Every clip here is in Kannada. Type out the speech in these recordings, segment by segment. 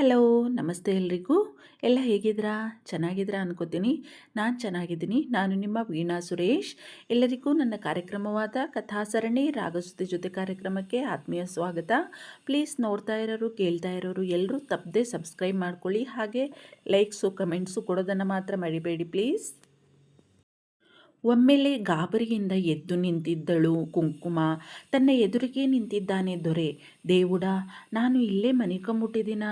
ಹಲೋ ನಮಸ್ತೆ ಎಲ್ರಿಗೂ. ಎಲ್ಲ ಹೇಗಿದ್ದೀರಾ? ಚೆನ್ನಾಗಿದ್ದೀರಾ ಅನ್ಕೋತೀನಿ. ನಾನು ಚೆನ್ನಾಗಿದ್ದೀನಿ. ನಾನು ನಿಮ್ಮ ವೀಣಾ ಸುರೇಶ್. ಎಲ್ಲರಿಗೂ ನನ್ನ ಕಾರ್ಯಕ್ರಮವಾದ ಕಥಾಸರಣಿ ರಾಗಸುತಿ ಜೊತೆ ಕಾರ್ಯಕ್ರಮಕ್ಕೆ ಆತ್ಮೀಯ ಸ್ವಾಗತ. ಪ್ಲೀಸ್ ನೋಡ್ತಾ ಇರೋರು, ಕೇಳ್ತಾ ಇರೋರು ಎಲ್ಲರೂ ತಪ್ಪದೆ ಸಬ್ಸ್ಕ್ರೈಬ್ ಮಾಡ್ಕೊಳ್ಳಿ. ಹಾಗೆ ಲೈಕ್ಸು ಕಮೆಂಟ್ಸು ಕೊಡೋದನ್ನು ಮಾತ್ರ ಮರಿಬೇಡಿ ಪ್ಲೀಸ್. ಒಮ್ಮೆಲೆ ಗಾಬರಿಯಿಂದ ಎದ್ದು ನಿಂತಿದ್ದಳು ಕುಂಕುಮ. ತನ್ನ ಎದುರಿಗೆ ನಿಂತಿದ್ದಾನೆ ದೊರೆ. ದೇವುಡ, ನಾನು ಇಲ್ಲೇ ಮನಿಕೊಂಬಿಟ್ಟಿದ್ದೀನ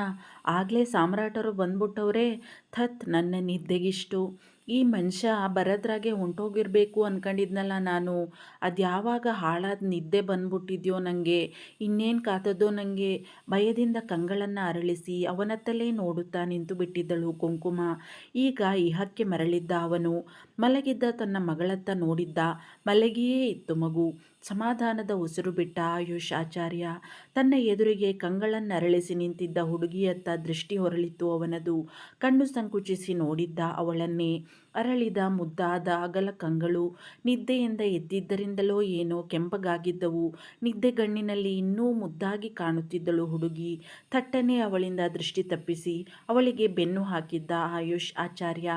ಆಗಲೇ ಸಾಮ್ರಾಟರು ಬಂದ್ಬಿಟ್ಟವ್ರೆ. ಥತ್, ನನ್ನ ನಿದ್ದೆಗಿಷ್ಟು. ಈ ಮನುಷ್ಯ ಬರದ್ರಾಗೆ ಹೊಂಟೋಗಿರಬೇಕು ಅಂದ್ಕೊಂಡಿದ್ನಲ್ಲ ನಾನು. ಅದು ಯಾವಾಗ ಹಾಳಾದ ನಿದ್ದೆ ಬಂದ್ಬಿಟ್ಟಿದ್ಯೋ ನನಗೆ ಇನ್ನೇನು ಕಾತದೋ ನನಗೆ ಭಯದಿಂದ ಕಂಗಳನ್ನು ಅರಳಿಸಿ ಅವನತ್ತಲೇ ನೋಡುತ್ತಾ ನಿಂತು ಬಿಟ್ಟಿದ್ದಳು ಕುಂಕುಮ. ಈಗ ಇಹಕ್ಕೆ ಮರಳಿದ್ದ ಅವನು. ಮಲಗಿದ್ದ ತನ್ನ ಮಗಳತ್ತ ನೋಡಿದ್ದ, ಮಲಗಿಯೇ ಇತ್ತು ಮಗು. ಸಮಾಧಾನದ ಉಸಿರು ಬಿಟ್ಟ ಆಯುಷ್ ಆಚಾರ್ಯ. ತನ್ನ ಎದುರಿಗೆ ಕಂಗಳನ್ನರಳಿಸಿ ನಿಂತಿದ್ದ ಹುಡುಗಿಯತ್ತ ದೃಷ್ಟಿ ಹೊರಳಿತು ಅವನದು. ಕಣ್ಣು ಸಂಕುಚಿಸಿ ನೋಡಿದ್ದ ಅವಳನ್ನೇ. ಅರಳಿದ ಮುದ್ದಾದ ಅಗಲ ಕಂಗಳು ನಿದ್ದೆಯಿಂದ ಎದ್ದಿದ್ದರಿಂದಲೋ ಏನೋ ಕೆಂಪಗಾಗಿದ್ದವು. ನಿದ್ದೆಗಣ್ಣಿನಲ್ಲಿ ಇನ್ನೂ ಮುದ್ದಾಗಿ ಕಾಣುತ್ತಿದ್ದಳು ಹುಡುಗಿ. ಥಟ್ಟನೆ ಅವಳಿಂದ ದೃಷ್ಟಿ ತಪ್ಪಿಸಿ ಅವಳಿಗೆ ಬೆನ್ನು ಹಾಕಿದ್ದ ಆಯುಷ್ ಆಚಾರ್ಯ.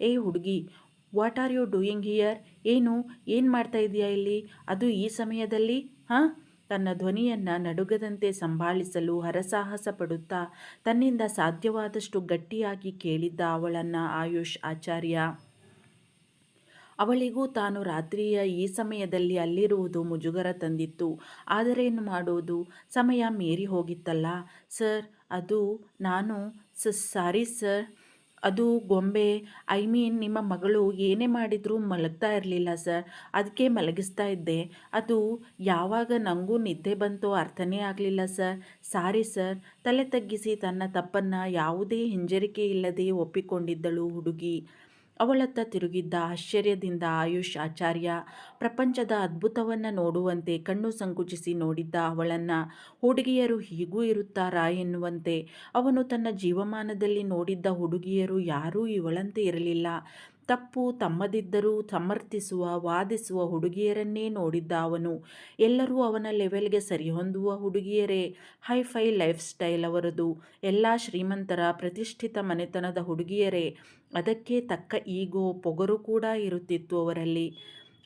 ಏ ಹುಡುಗಿ what are you doing here ಏನು? ಏನು ಮಾಡ್ತಾ ಇದೆಯಾ ಇಲ್ಲಿ? ಅದು ಈ ಸಮಯದಲ್ಲಿ, ಹಾಂ? ತನ್ನ ಧ್ವನಿಯನ್ನು ನಡುಗದಂತೆ ಸಂಭಾಳಿಸಲು ಹರಸಾಹಸ ಪಡುತ್ತಾ ತನ್ನಿಂದ ಸಾಧ್ಯವಾದಷ್ಟು ಗಟ್ಟಿಯಾಗಿ ಕೇಳಿದ್ದ ಅವಳನ್ನು ಆಯುಷ್ ಆಚಾರ್ಯ. ಅವಳಿಗೂ ತಾನು ರಾತ್ರಿಯ ಈ ಸಮಯದಲ್ಲಿ ಅಲ್ಲಿರುವುದು ಮುಜುಗರ ತಂದಿತ್ತು. ಆದರೇನು ಮಾಡೋದು? ಸಮಯ ಮೀರಿ ಹೋಗಿತ್ತಲ್ಲ. ಸರ್, ಅದು ನಾನು ಸಾರಿ ಸರ್. ಅದು ಗೊಂಬೆ ಐ ಮೀನ್ ನಿಮ್ಮ ಮಗಳು ಏನೇ ಮಾಡಿದರೂ ಮಲಗ್ತಾ ಇರಲಿಲ್ಲ ಸರ್. ಅದಕ್ಕೆ ಮಲಗಿಸ್ತಾ ಇದ್ದೆ. ಅದು ಯಾವಾಗ ನನಗೂ ನಿದ್ದೆ ಬಂತೋ ಅರ್ಥನೇ ಆಗಲಿಲ್ಲ ಸರ್. Sorry sir. ತಲೆ ತಗ್ಗಿಸಿ ತನ್ನ ತಪ್ಪನ್ನು ಯಾವುದೇ ಹಿಂಜರಿಕೆ ಇಲ್ಲದೆ ಒಪ್ಪಿಕೊಂಡಿದ್ದಳು ಹುಡುಗಿ. ಅವಳತ್ತ ತಿರುಗಿದ್ದ ಆಶ್ಚರ್ಯದಿಂದ ಆಯುಷ್ ಆಚಾರ್ಯ ಪ್ರಪಂಚದ ಅದ್ಭುತವನ್ನು ನೋಡುವಂತೆ ಕಣ್ಣು ಸಂಕುಚಿಸಿ ನೋಡಿದ್ದ ಅವಳನ್ನು ಹುಡುಗಿಯರು ಹೀಗೂ ಇರುತ್ತಾರಾ ಎನ್ನುವಂತೆ. ಅವನು ತನ್ನ ಜೀವಮಾನದಲ್ಲಿ ನೋಡಿದ್ದ ಹುಡುಗಿಯರು ಯಾರೂ ಇವಳಂತೆ ಇರಲಿಲ್ಲ. ತಪ್ಪು ತಮ್ಮದಿದ್ದರೂ ಸಮರ್ಥಿಸುವ, ವಾದಿಸುವ ಹುಡುಗಿಯರನ್ನೇ ನೋಡಿದ್ದ ಅವನು ಎಲ್ಲರೂ ಅವನ ಲೆವೆಲ್ಗೆ ಸರಿಹೊಂದುವ ಹುಡುಗಿಯರೇ. ಹೈ ಫೈ ಲೈಫ್ ಸ್ಟೈಲ್ ಅವರದು. ಎಲ್ಲ ಶ್ರೀಮಂತರ ಪ್ರತಿಷ್ಠಿತ ಮನೆತನದ ಹುಡುಗಿಯರೇ. ಅದಕ್ಕೆ ತಕ್ಕ ಈಗೋ, ಪೊಗರು ಕೂಡ ಇರುತ್ತಿತ್ತು ಅವರಲ್ಲಿ.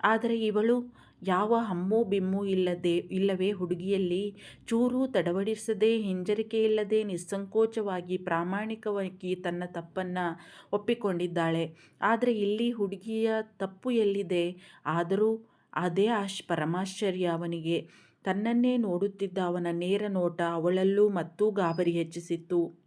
ಆದರೆ ಇವಳು ಯಾವ ಹಮ್ಮು ಬಿಮ್ಮು ಇಲ್ಲದೆ, ಇಲ್ಲವೇ ಹುಡುಗಿಯಲ್ಲಿ? ಚೂರು ತಡವಡಿಸದೆ ಹಿಂಜರಿಕೆಯಿಲ್ಲದೆ ನಿಸ್ಸಂಕೋಚವಾಗಿ ಪ್ರಾಮಾಣಿಕವಾಗಿ ತನ್ನ ತಪ್ಪನ್ನು ಒಪ್ಪಿಕೊಂಡಿದ್ದಾಳೆ. ಆದರೆ ಇಲ್ಲಿ ಹುಡುಗಿಯ ತಪ್ಪು ಎಲ್ಲಿದೆ? ಆದರೂ ಅದೇ ಆಶ್, ಪರಮಾಶ್ಚರ್ಯ ಅವನಿಗೆ. ತನ್ನನ್ನೇ ನೋಡುತ್ತಿದ್ದ ಅವನ ನೇರ ನೋಟ ಅವಳಲ್ಲೂ ಮತ್ತೂ ಗಾಬರಿ ಹೆಚ್ಚಿಸಿತ್ತು.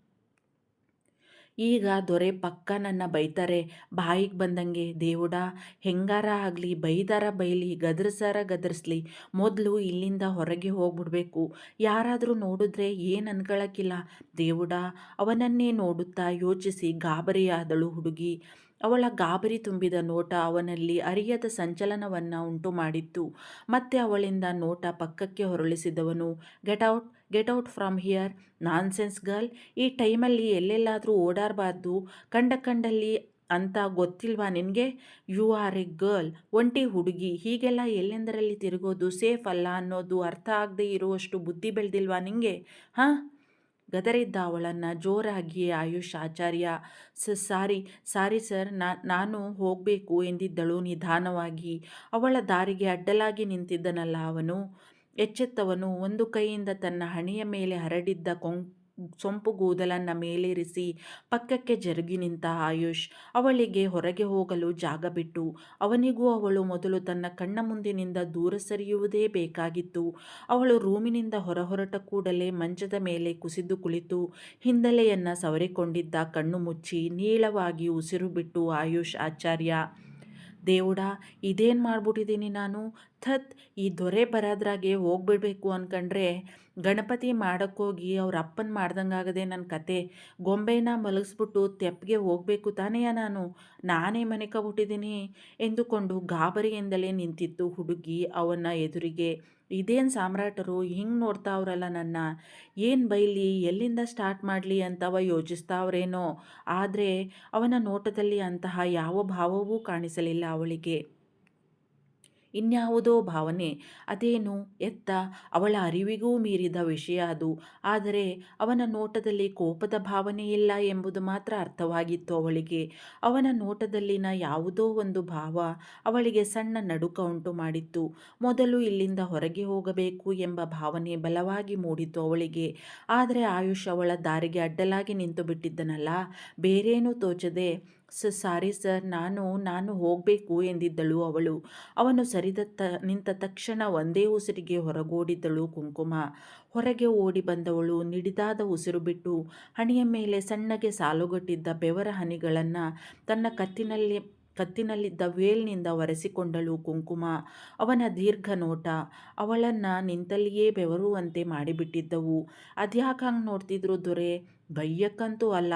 ಈಗ ದೊರೆ ಪಕ್ಕ ನನ್ನ ಬೈತಾರೆ. ಬಾಯಿಗೆ ಬಂದಂಗೆ, ದೇವುಡ, ಹೆಂಗಾರ ಆಗಲಿ, ಬೈದಾರ ಬೈಲಿ, ಗದರ್ಸಾರ ಗದರ್ಸ್ಲಿ. ಮೊದಲು ಇಲ್ಲಿಂದ ಹೊರಗೆ ಹೋಗ್ಬಿಡ್ಬೇಕು. ಯಾರಾದರೂ ನೋಡಿದ್ರೆ ಏನು ಅನ್ಕೊಳಕ್ಕಿಲ್ಲ ದೇವುಡ, ಅವನನ್ನೇ ನೋಡುತ್ತಾ ಯೋಚಿಸಿ ಗಾಬರಿಯಾದಳು ಹುಡುಗಿ. ಅವಳ ಗಾಬರಿ ತುಂಬಿದ ನೋಟ ಅವನಲ್ಲಿ ಅರಿಯದ ಸಂಚಲನವನ್ನು ಉಂಟು ಮಾಡಿತ್ತು ಮತ್ತೆ ಅವಳಿಂದ ನೋಟ ಪಕ್ಕಕ್ಕೆ ಹೊರಳಿಸಿದವನು, get out get out from here nonsense girl ಈ ಟೈಮಲ್ಲಿ ಎಲ್ಲೆಲ್ಲಾದರೂ ಓಡಾಡಬಾರ್ದು. ಕಂಡ ಕಂಡಲ್ಲಿ ಅಂತ ಗೊತ್ತಿಲ್ವಾ ನಿನಗೆ? ಯು ಆರ್ ಎ ಗರ್ಲ್ ಒಂಟಿ ಹುಡುಗಿ. ಹೀಗೆಲ್ಲ ಎಲ್ಲೆಂದರಲ್ಲಿ ತಿರುಗೋದು? ಸೇಫ್ ಅಲ್ಲ ಅನ್ನೋದು ಅರ್ಥ ಆಗದೆ ಇರುವಷ್ಟು ಬುದ್ಧಿ ಬೆಳೆದಿಲ್ವಾ ನಿನಗೆ ಹಾಂ? ಗದರಿದ್ದ ಅವಳನ್ನು ಜೋರಾಗಿ ಆಯುಷ್ ಆಚಾರ್ಯ, ಸ, ಸಾರಿ ಸಾರಿ ಸರ್ ನಾನು ಹೋಗಬೇಕು ಎಂದಿದ್ದಳು ನಿಧಾನವಾಗಿ. ಅವಳ ದಾರಿಗೆ ಅಡ್ಡಲಾಗಿ ನಿಂತಿದ್ದನಲ್ಲ ಅವನು. ಎಚ್ಚೆತ್ತವನು. ಒಂದು ಕೈಯಿಂದ ತನ್ನ ಹಣೆಯ ಮೇಲೆ ಹರಡಿದ್ದ ಕೊಂ, ಸೊಂಪು ಕೂದಲನ್ನು ಮೇಲೇರಿಸಿ ಪಕ್ಕಕ್ಕೆ ಜರುಗಿ ನಿಂತ ಆಯುಷ್ ಅವಳಿಗೆ ಹೊರಗೆ ಹೋಗಲು ಜಾಗ ಬಿಟ್ಟು, ಅವನಿಗೂ ಅವಳು ಮೊದಲು ತನ್ನ ಕಣ್ಣ ಮುಂದಿನಿಂದ ದೂರ ಸರಿಯುವುದೇ ಬೇಕಾಗಿತ್ತು. ಅವಳು ರೂಮಿನಿಂದ ಹೊರಹೊರಟ ಕೂಡಲೇ ಮಂಚದ ಮೇಲೆ ಕುಸಿದು ಕುಳಿತು, ಹಿಂದಲೆಯನ್ನು ಸವರಿಕೊಂಡಿದ್ದ ಕಣ್ಣು ಮುಚ್ಚಿ ನೀಳವಾಗಿ ಉಸಿರು ಬಿಟ್ಟು, ಆಯುಷ್, ಆಚಾರ್ಯ, ದೇವುಡ, ಇದೇನು ಮಾಡ್ಬಿಟ್ಟಿದ್ದೀನಿ ನಾನು? ಥತ್ ಈ ದೊರೆ ಬರೋದ್ರಾಗೆ ಹೋಗ್ಬಿಡ್ಬೇಕು ಅಂದ್ಕೊಂಡ್ರೆ ಗಣಪತಿ ಮಾಡೋಕ್ಕೋಗಿ ಅವ್ರ ಅಪ್ಪನ ಮಾಡ್ದಂಗಾಗದೆ ನನ್ನ ಕತೆ. ಗೊಂಬೆನ ಮಲಗಿಸ್ಬಿಟ್ಟು ತೆಪ್ಪಿಗೆ ಹೋಗಬೇಕು ತಾನೆಯ ನಾನು. ನಾನೇ ಮನೆ ಕಬಿಟ್ಟಿದ್ದೀನಿ ಎಂದುಕೊಂಡು ಗಾಬರಿಯಿಂದಲೇ ನಿಂತಿತ್ತು ಹುಡುಗಿ ಅವನ ಎದುರಿಗೆ. ಇದೇನು ಸಾಮ್ರಾಟರು ಹಿಂಗೆ ನೋಡ್ತಾವ್ರಲ್ಲ ನನ್ನ. ಏನು ಬೈಲಿ, ಎಲ್ಲಿಂದ ಸ್ಟಾರ್ಟ್ ಮಾಡಲಿ ಅಂತವ ಯೋಚಿಸ್ತಾವ್ರೇನೋ ಆದರೆ ಅವನ ನೋಟದಲ್ಲಿ ಅಂತಹ ಯಾವ ಭಾವವೂ ಕಾಣಿಸಲಿಲ್ಲ ಅವಳಿಗೆ. ಇನ್ಯಾವುದೋ ಭಾವನೆ. ಅದೇನು? ಎತ್ತ? ಅವಳ ಅರಿವಿಗೂ ಮೀರಿದ ವಿಷಯ ಅದು. ಆದರೆ ಅವನ ನೋಟದಲ್ಲಿ ಕೋಪದ ಭಾವನೆ ಇಲ್ಲ ಎಂಬುದು ಮಾತ್ರ ಅರ್ಥವಾಗಿತ್ತು ಅವಳಿಗೆ. ಅವನ ನೋಟದಲ್ಲಿನ ಯಾವುದೋ ಒಂದು ಭಾವ ಅವಳಿಗೆ ಸಣ್ಣ ನಡುಕ ಉಂಟು ಮಾಡಿತ್ತು. ಮೊದಲು ಇಲ್ಲಿಂದ ಹೊರಗೆ ಹೋಗಬೇಕು ಎಂಬ ಭಾವನೆ ಬಲವಾಗಿ ಮೂಡಿತು ಅವಳಿಗೆ. ಆದರೆ ಆಯುಷ್ ಅವಳ ದಾರಿಗೆ ಅಡ್ಡಲಾಗಿ ನಿಂತು ಬಿಟ್ಟಿದ್ದನಲ್ಲ ಬೇರೇನೂ ತೋಚದೆ ಸ, ಸಾರಿ ಸರ್, ನಾನು ನಾನು ಹೋಗಬೇಕು ಎಂದಿದ್ದಳು ಅವಳು. ಅವನು ಸರಿದತ್ತ ನಿಂತ ತಕ್ಷಣ ಒಂದೇ ಉಸಿರಿಗೆ ಹೊರಗೋಡಿದ್ದಳು ಕುಂಕುಮ. ಹೊರಗೆ ಓಡಿ ಬಂದವಳು ನಿಡಿದಾದ ಉಸಿರು ಬಿಟ್ಟು ಹಣೆಯ ಮೇಲೆ ಸಣ್ಣಗೆ ಸಾಲುಗಟ್ಟಿದ್ದ ಬೆವರ ಹನಿಗಳನ್ನು ತನ್ನ ಕತ್ತಿನಲ್ಲಿ ಕತ್ತಿನಲ್ಲಿದ್ದ ವೇಲ್ನಿಂದ ಒರೆಸಿಕೊಂಡಳು ಕುಂಕುಮ. ಅವನ ದೀರ್ಘ ನೋಟ. ಅವಳನ್ನು ನಿಂತಲ್ಲಿಯೇ ಬೆವರುವಂತೆ ಮಾಡಿಬಿಟ್ಟಿದ್ದವು. ಅದ್ಯಾಕಂಗೆ ನೋಡ್ತಿದ್ರು ದೊರೆ? ಬಯ್ಯಕ್ಕಂತೂ ಅಲ್ಲ.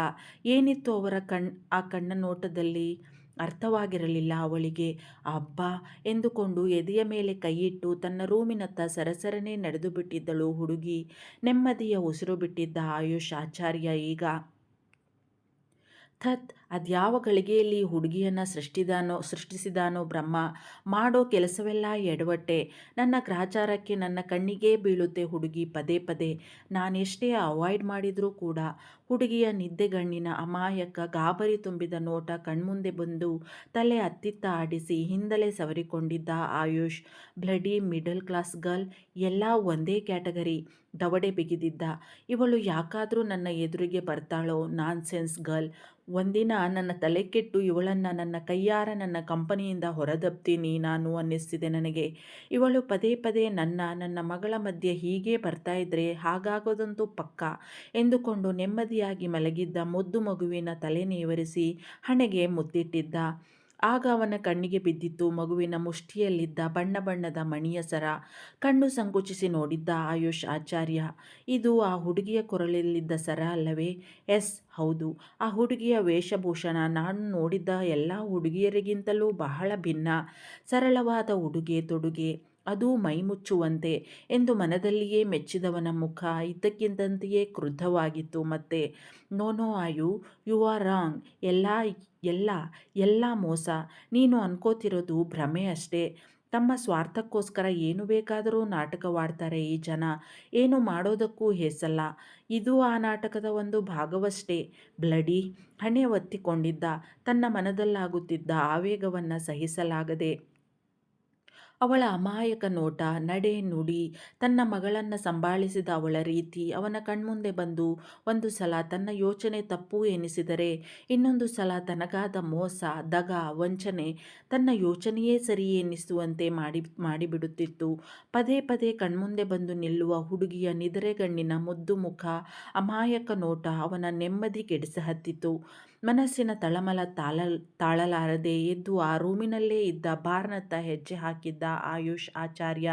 ಏನಿತ್ತು ಅವರ ಕಣ್, ಆ ಕಣ್ಣ ನೋಟದಲ್ಲಿ? ಅರ್ಥವಾಗಿರಲಿಲ್ಲ ಅವಳಿಗೆ. ಅಬ್ಬ! ಎಂದುಕೊಂಡು ಎದೆಯ ಮೇಲೆ ಕೈಯಿಟ್ಟು ತನ್ನ ರೂಮಿನತ್ತ ಸರಸರನೆ ನಡೆದು ಬಿಟ್ಟಿದ್ದಳು ಹುಡುಗಿ. ನೆಮ್ಮದಿಯ ಉಸಿರು ಬಿಟ್ಟಿದ್ದ ಆಯುಷ್ ಆಚಾರ್ಯ ಈಗ ಥತ್! ಅದ್ಯಾವ ಗಳಿಗೆಯಲ್ಲಿ ಹುಡುಗಿಯನ್ನು ಸೃಷ್ಟಿದಾನೋ, ಸೃಷ್ಟಿಸಿದಾನೋ ಬ್ರಹ್ಮ, ಮಾಡೋ ಕೆಲಸವೆಲ್ಲ ಎಡವಟ್ಟೆ. ನನ್ನ ಗ್ರಾಚಾರಕ್ಕೆ ನನ್ನ ಕಣ್ಣಿಗೆ ಬೀಳುತ್ತೆ ಹುಡುಗಿ ಪದೇ ಪದೇ. ನಾನೆಷ್ಟೇ ಅವಾಯ್ಡ್ ಮಾಡಿದರೂ ಕೂಡ ಹುಡುಗಿಯ ನಿದ್ದೆಗಣ್ಣಿನ ಅಮಾಯಕ ಗಾಬರಿ ತುಂಬಿದ ನೋಟ ಕಣ್ಮುಂದೆ ಬಂದು ತಲೆ ಅತ್ತಿತ್ತ ಆಡಿಸಿ ಹಿಂದಲೇ ಸವರಿಕೊಂಡಿದ್ದ Ayush. Bloody middle class girl ಎಲ್ಲ ಒಂದೇ ಕ್ಯಾಟಗರಿ. ದವಡೆ ಬಿಗಿದಿದ್ದ. ಇವಳು ಯಾಕಾದರೂ ನನ್ನ ಎದುರಿಗೆ ಬರ್ತಾಳೋ ನಾನ್ಸೆನ್ಸ್ ಗರ್ಲ್. ಒಂದಿನ ನನ್ನ ತಲೆ ಕೆಟ್ಟು ಇವಳನ್ನು ನನ್ನ ಕೈಯಾರ ನನ್ನ ಕಂಪನಿಯಿಂದ ಹೊರದಬ್ತೀನಿ ನಾನು ಅನ್ನಿಸ್ತಿದೆ ನನಗೆ. ಇವಳು ಪದೇ ಪದೇ ನನ್ನ ನನ್ನ ಮಗಳ ಮಧ್ಯೆ ಹೀಗೆ ಬರ್ತಾ ಇದ್ರೆ ಹಾಗಾಗೋದಂತೂ ಪಕ್ಕ? ಎಂದುಕೊಂಡು ನೆಮ್ಮದಿಯಾಗಿ ಮಲಗಿದ್ದ ಮುದ್ದು ಮಗುವಿನ ತಲೆ ನೇವರಿಸಿ ಹಣೆಗೆ ಮುತ್ತಿಟ್ಟಿದ್ದ. ಆಗ ಅವನ ಕಣ್ಣಿಗೆ ಬಿದ್ದಿತ್ತು. ಮಗುವಿನ ಮುಷ್ಟಿಯಲ್ಲಿದ್ದ ಬಣ್ಣ ಬಣ್ಣದ ಮಣಿಯ ಸರ ಕಣ್ಣು ಸಂಕುಚಿಸಿ ನೋಡಿದ್ದ ಆಯುಷ್ ಆಚಾರ್ಯ, ಇದು ಆ ಹುಡುಗಿಯ ಕೊರಳಲ್ಲಿದ್ದ ಸರ ಅಲ್ಲವೇ? ಎಸ್, ಹೌದು. ಆ ಹುಡುಗಿಯ ವೇಷಭೂಷಣ ನಾನು ನೋಡಿದ್ದ ಎಲ್ಲ ಹುಡುಗಿಯರಿಗಿಂತಲೂ ಬಹಳ ಭಿನ್ನ. ಸರಳವಾದ ಉಡುಗೆ, ತೊಡುಗೆ. ಅದು ಮೈಮುಚ್ಚುವಂತೆ ಎಂದು ಮನದಲ್ಲಿಯೇ ಮೆಚ್ಚಿದವನ ಮುಖ ಇದ್ದಕ್ಕಿದ್ದಂತೆಯೇ ಕ್ರುದ್ಧವಾಗಿತ್ತು. ಮತ್ತೆ, no no, Ayu, you are wrong. ಎಲ್ಲ ಎಲ್ಲ ಎಲ್ಲ ಮೋಸ. ನೀನು ಅನ್ಕೋತಿರೋದು ಭ್ರಮೆ ಅಷ್ಟೇ. ತಮ್ಮ ಸ್ವಾರ್ಥಕ್ಕೋಸ್ಕರ ಏನು ಬೇಕಾದರೂ ನಾಟಕವಾಡ್ತಾರೆ ಈ ಜನ. ಏನು ಮಾಡೋದಕ್ಕೂ ಹೆಸಲ್ಲ. ಇದು ಆ ನಾಟಕದ ಒಂದು ಭಾಗವಷ್ಟೇ. ಬ್ಲಡಿ ಹಣೆ ಒತ್ತಿಕೊಂಡಿದ್ದ ತನ್ನ ಮನದಲ್ಲಾಗುತ್ತಿದ್ದ ಆವೇಗವನ್ನು ಸಹಿಸಲಾಗದೆ ಅವಳ ಅಮಾಯಕ ನೋಟ, ನಡೆ, ನುಡಿ, ತನ್ನ ಮಗಳನ್ನು ಸಂಭಾಳಿಸಿದ ಅವಳ ರೀತಿ, ಅವನ ಕಣ್ಮುಂದೆ ಬಂದು ಒಂದು ಸಲ ತನ್ನ ಯೋಚನೆ ತಪ್ಪು ಎನಿಸಿದರೆ, ಇನ್ನೊಂದು ಸಲ ತನಗಾದ ಮೋಸ, ದಗ, ವಂಚನೆ ತನ್ನ ಯೋಚನೆಯೇ ಸರಿ ಎನಿಸುವಂತೆ ಮಾಡಿ, ಮಾಡಿಬಿಡುತ್ತಿತ್ತು. ಪದೇ ಪದೇ ಕಣ್ಮುಂದೆ ಬಂದು ನಿಲ್ಲುವ ಹುಡುಗಿಯ ನಿದರೆಗಣ್ಣಿನ ಮುದ್ದು ಮುಖ, ಅಮಾಯಕ ನೋಟ ಅವನ ನೆಮ್ಮದಿ ಕೆಡಿಸಹತ್ತಿತು ಮನಸ್ಸಿನ ತಳಮಲ ತಾಳ ತಾಳಲಾರದೆ ಎದ್ದು ಆ ರೂಮಿನಲ್ಲೇ ಇದ್ದ ಬಾರ್ನತ್ತ ಹೆಜ್ಜೆ ಹಾಕಿದ್ದ ಆಯುಷ್ ಆಚಾರ್ಯ,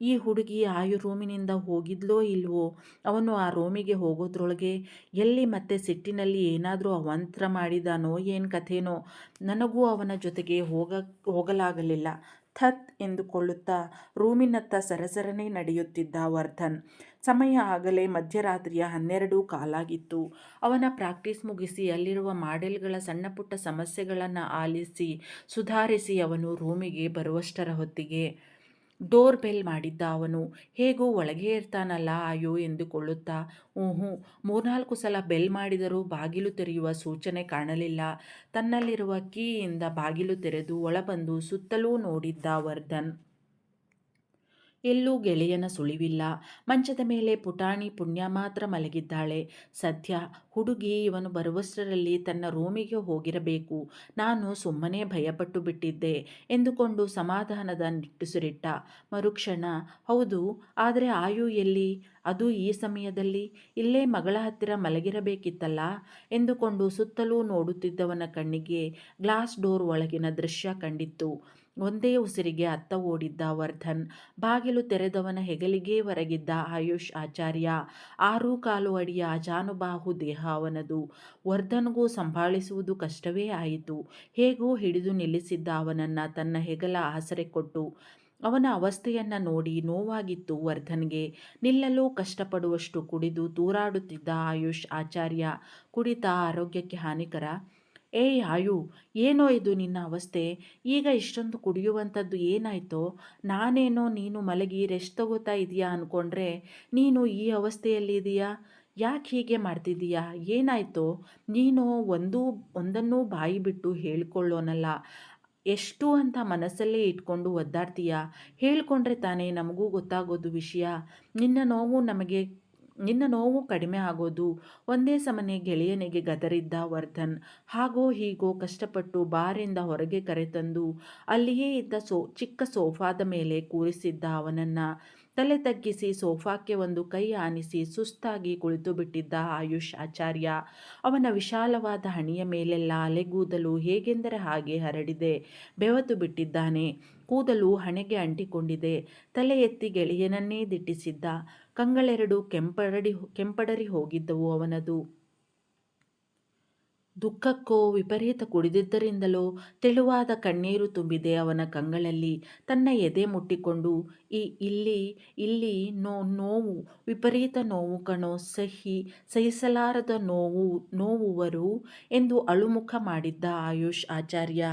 ಈ ಹುಡುಗಿ ಆಯು ರೂಮಿನಿಂದ ಹೋಗಿದ್ಲೋ ಇಲ್ವೋ? ಅವನು ಆ ರೂಮಿಗೆ ಹೋಗೋದ್ರೊಳಗೆ ಎಲ್ಲಿ ಮತ್ತೆ ಸಿಟ್ಟಿನಲ್ಲಿ ಏನಾದರೂ ಅವಂತ್ರ ಮಾಡಿದಾನೋ ಏನು ಕಥೆನೋ? ನನಗೂ ಅವನ ಜೊತೆಗೆ ಹೋಗ, ಹೋಗಲಾಗಲಿಲ್ಲ. ಥತ್ ಎಂದುಕೊಳ್ಳುತ್ತಾ ರೂಮಿನತ್ತ ಸರಸರನೆ ನಡೆಯುತ್ತಿದ್ದ ವರ್ಧನ್. ಸಮಯ ಆಗಲೇ ಮಧ್ಯರಾತ್ರಿಯ ಹನ್ನೆರಡು ಕಾಲಾಗಿತ್ತು. ಅವನ ಪ್ರಾಕ್ಟೀಸ್ ಮುಗಿಸಿ ಅಲ್ಲಿರುವ ಮಾಡೆಲ್ಗಳ ಸಣ್ಣಪುಟ್ಟ ಸಮಸ್ಯೆಗಳನ್ನು ಆಲಿಸಿ ಸುಧಾರಿಸಿ ಅವನು ರೂಮಿಗೆ ಬರುವಷ್ಟರ ಹೊತ್ತಿಗೆ ಡೋರ್ ಬೆಲ್ ಮಾಡಿದ್ದ ಅವನು. ಹೇಗೋ ಒಳಗೆ ಇರ್ತಾನಲ್ಲ ಅಯ್ಯೋ ಎಂದುಕೊಳ್ಳುತ್ತಾ. ಊಹು ಮೂರ್ನಾಲ್ಕು ಸಲ ಬೆಲ್ ಮಾಡಿದರೂ ಬಾಗಿಲು ತೆರೆಯುವ ಸೂಚನೆ ಕಾಣಲಿಲ್ಲ. ತನ್ನಲ್ಲಿರುವ ಕೀಯಿಂದ ಬಾಗಿಲು ತೆರೆದು ಒಳಬಂದು ಸುತ್ತಲೂ ನೋಡಿದ್ದ ವರ್ಧನ್. ಎಲ್ಲೂ ಗೆಳೆಯನ ಸುಳಿವಿಲ್ಲ. ಮಂಚದ ಮೇಲೆ ಪುಟಾಣಿ ಪುಣ್ಯ ಮಾತ್ರ ಮಲಗಿದ್ದಾಳೆ. ಸದ್ಯ ಹುಡುಗಿ ಇವನು ಬರುವಷ್ಟರಲ್ಲಿ ತನ್ನ ರೂಮಿಗೆ ಹೋಗಿರಬೇಕು. ನಾನು ಸುಮ್ಮನೆ ಭಯಪಟ್ಟು ಬಿಟ್ಟಿದ್ದೆ ಎಂದುಕೊಂಡು ಸಮಾಧಾನದ ನಿಟ್ಟುಸಿರಿಟ್ಟ. ಮರುಕ್ಷಣ, ಹೌದು, ಆದರೆ ಆಯು ಎಲ್ಲಿ? ಅದು ಈ ಸಮಯದಲ್ಲಿ? ಇಲ್ಲೇ ಮಗಳ ಹತ್ತಿರ ಮಲಗಿರಬೇಕಿತ್ತಲ್ಲ? ಎಂದುಕೊಂಡು ಸುತ್ತಲೂ ನೋಡುತ್ತಿದ್ದವನ ಕಣ್ಣಿಗೆ ಗ್ಲಾಸ್ ಡೋರ್ ಒಳಗಿನ ದೃಶ್ಯ ಕಂಡಿತ್ತು. ಒಂದೇ ಉಸಿರಿಗೆ ಅತ್ತ ಓಡಿದ್ದ ವರ್ಧನ್, ಬಾಗಿಲು ತೆರೆದವನ ಹೆಗಲಿಗೆ ಹೊರಗಿದ್ದ ಆಯುಷ್ ಆಚಾರ್ಯ, ಆರು ಕಾಲು ಅಡಿಯ ಅಜಾನುಬಾಹು ದೇಹ ಅವನದು. ವರ್ಧನ್ಗೂ ಸಂಭಾಳಿಸುವುದು ಕಷ್ಟವೇ ಆಯಿತು. ಹೇಗೂ ಹಿಡಿದು ನಿಲ್ಲಿಸಿದ್ದ ಅವನನ್ನು ತನ್ನ ಹೆಗಲ ಆಸರೆ ಕೊಟ್ಟು, ಅವನ ಅವಸ್ಥೆಯನ್ನು ನೋಡಿ ನೋವಾಗಿತ್ತು ವರ್ಧನ್ಗೆ. ನಿಲ್ಲಲು ಕಷ್ಟಪಡುವಷ್ಟು ಕುಡಿದು ತೂರಾಡುತ್ತಿದ್ದ ಆಯುಷ್ ಆಚಾರ್ಯ, ಕುಡಿತ ಆರೋಗ್ಯಕ್ಕೆ ಹಾನಿಕರ? ಏಯ್ ಆಯು, ಏನೋ ಇದು ನಿನ್ನ ಅವಸ್ಥೆ. ಈಗ ಇಷ್ಟೊಂದು ಕುಡಿಯುವಂಥದ್ದು ಏನಾಯಿತೋ? ನಾನೇನೋ ನೀನು ಮಲಗಿ ರೆಸ್ಟ್ ತಗೋತಾ ಇದೆಯಾ ಅಂದ್ಕೊಂಡ್ರೆ ನೀನು ಈ ಅವಸ್ಥೆಯಲ್ಲಿ ಇದೆಯಾ? ಯಾಕೆ ಹೀಗೆ ಮಾಡ್ತಿದ್ದೀಯಾ ಏನಾಯಿತೋ? ನೀನು ಒಂದೂ, ಒಂದನ್ನು ಬಾಯಿ ಬಿಟ್ಟು ಹೇಳ್ಕೊಳ್ಳೋನಲ್ಲ. ಎಷ್ಟು ಅಂತ ಮನಸ್ಸಲ್ಲೇ ಇಟ್ಕೊಂಡು ಒದ್ದಾಡ್ತೀಯಾ? ಹೇಳ್ಕೊಂಡ್ರೆ ತಾನೇ ನಮಗೂ ಗೊತ್ತಾಗೋದು ವಿಷಯ. ನಿನ್ನ ನೋವು ನಮಗೆ ನಿನ್ನ ನೋವು ಕಡಿಮೆ ಆಗೋದು. ಒಂದೇ ಸಮನೆ ಗೆಳೆಯನಿಗೆ ಗದರಿದ್ದ ವರ್ಧನ್ ಹಾಗೋ ಹೀಗೋ ಕಷ್ಟಪಟ್ಟು ಬಾರಿಂದ ಹೊರಗೆ ಕರೆತಂದು ಅಲ್ಲಿಯೇ ಇದ್ದ ಸೋ, ಚಿಕ್ಕ ಸೋಫಾದ ಮೇಲೆ ಕೂರಿಸಿದ್ದ ಅವನನ್ನು ತಲೆ ತಗ್ಗಿಸಿ ಸೋಫಾಕ್ಕೆ ಒಂದು ಕೈ ಆನಿಸಿ ಸುಸ್ತಾಗಿ ಕುಳಿತು ಬಿಟ್ಟಿದ್ದ ಆಯುಷ್ ಆಚಾರ್ಯ. ಅವನ ವಿಶಾಲವಾದ ಹಣಿಯ ಮೇಲೆಲ್ಲ ಅಲೆಗೂದಲು ಹೇಗೆಂದರೆ ಹಾಗೆ ಹರಡಿದೆ. ಬೆವತು ಬಿಟ್ಟಿದ್ದಾನೆ. ಕೂದಲು ಹಣೆಗೆ ಅಂಟಿಕೊಂಡಿದೆ. ತಲೆ ಎತ್ತಿ ಗೆಳೆಯನನ್ನೇ ದಿಟ್ಟಿಸಿದ್ದ. ಕಂಗಳೆರಡು ಕೆಂಪಡಡಿ ಕೆಂಪಡರಿ ಹೋಗಿದ್ದವು ಅವನದು. ದುಃಖಕ್ಕೋ ವಿಪರೀತ ಕುಡಿದಿದ್ದರಿಂದಲೋ ತೆಳುವಾದ ಕಣ್ಣೀರು ತುಂಬಿದೆ ಅವನ ಕಂಗಳಲ್ಲಿ. ತನ್ನ ಎದೆ ಮುಟ್ಟಿಕೊಂಡು ಈ ಇಲ್ಲಿ ಇಲ್ಲಿ ನೋ, ನೋವು, ವಿಪರೀತ ನೋವು ಕಣೋ, ಸಹಿ, ಸಹಿಸಲಾರದ ನೋವು, ನೋವುವರು ಎಂದು ಅಳುಮುಖ ಮಾಡಿದ್ದ ಆಯುಷ್ ಆಚಾರ್ಯ.